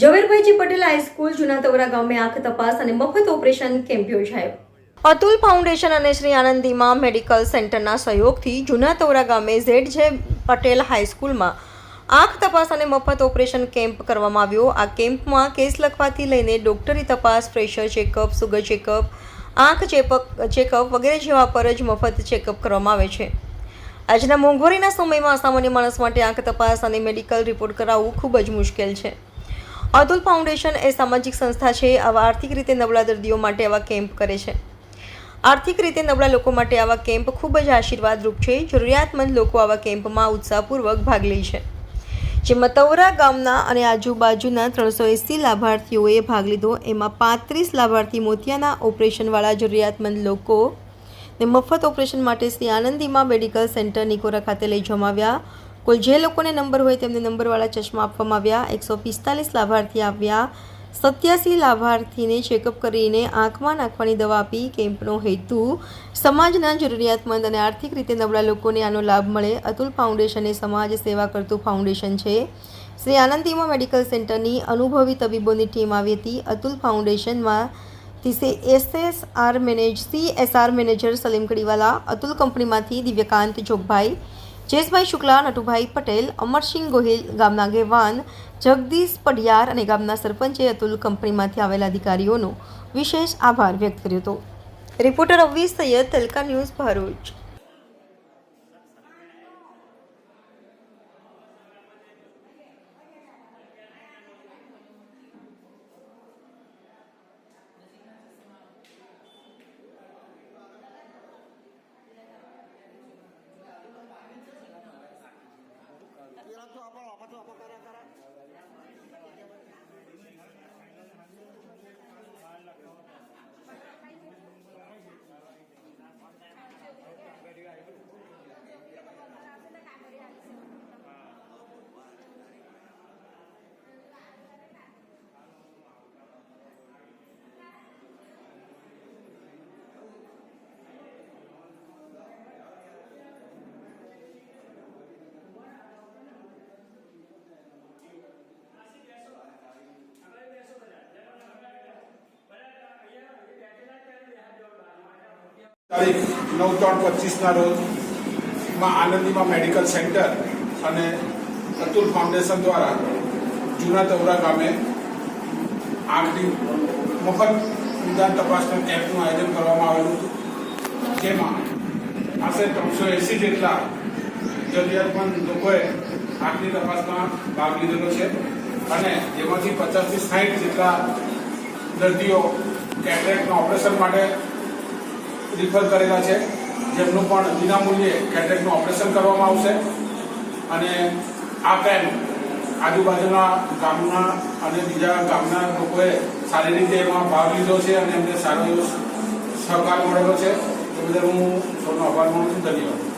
ઝવેરભાઈજી Patel high school જૂના તવરા ગામે આંખ તપાસ અને મફત ઓપરેશન કેમ્પ યોજાયો. અતુલ ફાઉન્ડેશન અને શ્રી આનંદીમાં મેડિકલ સેન્ટરના સહયોગથી જૂના તવરા ગામે ઝેડ જે પટેલ હાઈસ્કૂલમાં આંખ તપાસ અને મફત ઓપરેશન કેમ્પ કરવામાં આવ્યો. આ કેમ્પમાં કેસ લખવાથી લઈને ડોક્ટરી તપાસ, પ્રેશર ચેકઅપ, સુગર ચેકઅપ, આંખ ચેપક, ચેકઅપ વગેરે જેવા પર જ મફત ચેકઅપ કરવામાં આવે છે. આજના મોંઘવારીના સમયમાં સામાન્ય માણસ માટે આંખ તપાસ અને મેડિકલ રિપોર્ટ કરાવવું ખૂબ જ મુશ્કેલ છે. અતુલ ફાઉન્ડેશન એ સામાજિક સંસ્થા છે, આવા આર્થિક રીતે નબળા દર્દીઓ માટે આવા કેમ્પ કરે છે. આર્થિક રીતે નબળા લોકો માટે આવા કેમ્પ ખૂબ જ આશીર્વાદરૂપ છે, જરૂરિયાતમંદ લોકો આવા કેમ્પમાં ઉત્સાહપૂર્વક ભાગ લે છે. જેમાં તવરા ગામના અને આજુબાજુના ત્રણસો એંસી લાભાર્થીઓએ ભાગ લીધો, એમાં પાંત્રીસ લાભાર્થી મોતિયાના ઓપરેશનવાળા જરૂરિયાતમંદ લોકો ને મફત ઓપરેશન માટે શ્રી આનંદીમાં મેડિકલ સેન્ટર નિકોરા ખાતે લઈ જવામાં આવ્યા. કુલ જે લોકોને નંબર હોય તેમને નંબરવાળા ચશ્મા આપવામાં આવ્યા. એકસો પિસ્તાલીસ લાભાર્થી આવ્યા. સત્યાસી લાભાર્થીને ચેકઅપ કરીને આંખમાં નાખવાની દવા આપી. કેમ્પનો હેતુ, સમાજના જરૂરિયાતમંદ અને આર્થિક રીતે નબળા લોકોને આનો લાભ મળે. અતુલ ફાઉન્ડેશન એ સમાજ સેવા કરતું ફાઉન્ડેશન છે. શ્રી આનંદીમાં મેડિકલ સેન્ટરની અનુભવી તબીબોની ટીમ આવી હતી. અતુલ ફાઉન્ડેશનમાં તીસે S R manage C S R manager Salim Kadiwala, Atul કંપનીમાંથી દિવ્યકાંત જોગભાઈ જયેશભાઈ શુક્લા, નટુભાઈ પટેલ, અમરસિંહ ગોહિલ ગામના આગેવાન, જગદીશ પડિયાર અને ગામના સરપંચે અતુલ કંપનીમાંથી આવેલા અધિકારીઓનો વિશેષ આભાર વ્યક્ત કર્યો હતો. રિપોર્ટર અવીસ સૈયદ, તલકા ન્યૂઝ ભરૂચ. 帮老婆做波锻 તારીખ નવ ત્રણ પચીસના રોજમાં આનંદીમાં મેડિકલ સેન્ટર અને અતુલ ફાઉન્ડેશન દ્વારા જૂના તવરા ગામે આંખની મફત નિદાન તપાસના કેમ્પનું આયોજન કરવામાં આવેલું હતું. જેમાં આશરે ત્રણસો એંસી જેટલા જરૂરિયાતમંદ લોકોએ આંખની તપાસમાં ભાગ લીધેલો છે અને જેમાંથી પચાસથી સાહીઠ જેટલા દર્દીઓ કેટરેક્ટના ઓપરેશન માટે રિફર કરેલા છે, જેમનું પણ વિનામૂલ્યે કેટેટનું ઓપરેશન કરવામાં આવશે. અને આ કેમ્પ આજુબાજુના ગામના અને બીજા ગામના લોકોએ સારી રીતે એમાં ભાગ લીધો છે અને એમને સારો સહકાર મળેલો છે. એ બદલ હું સૌનો આભાર માનું છું. ધન્યવાદ.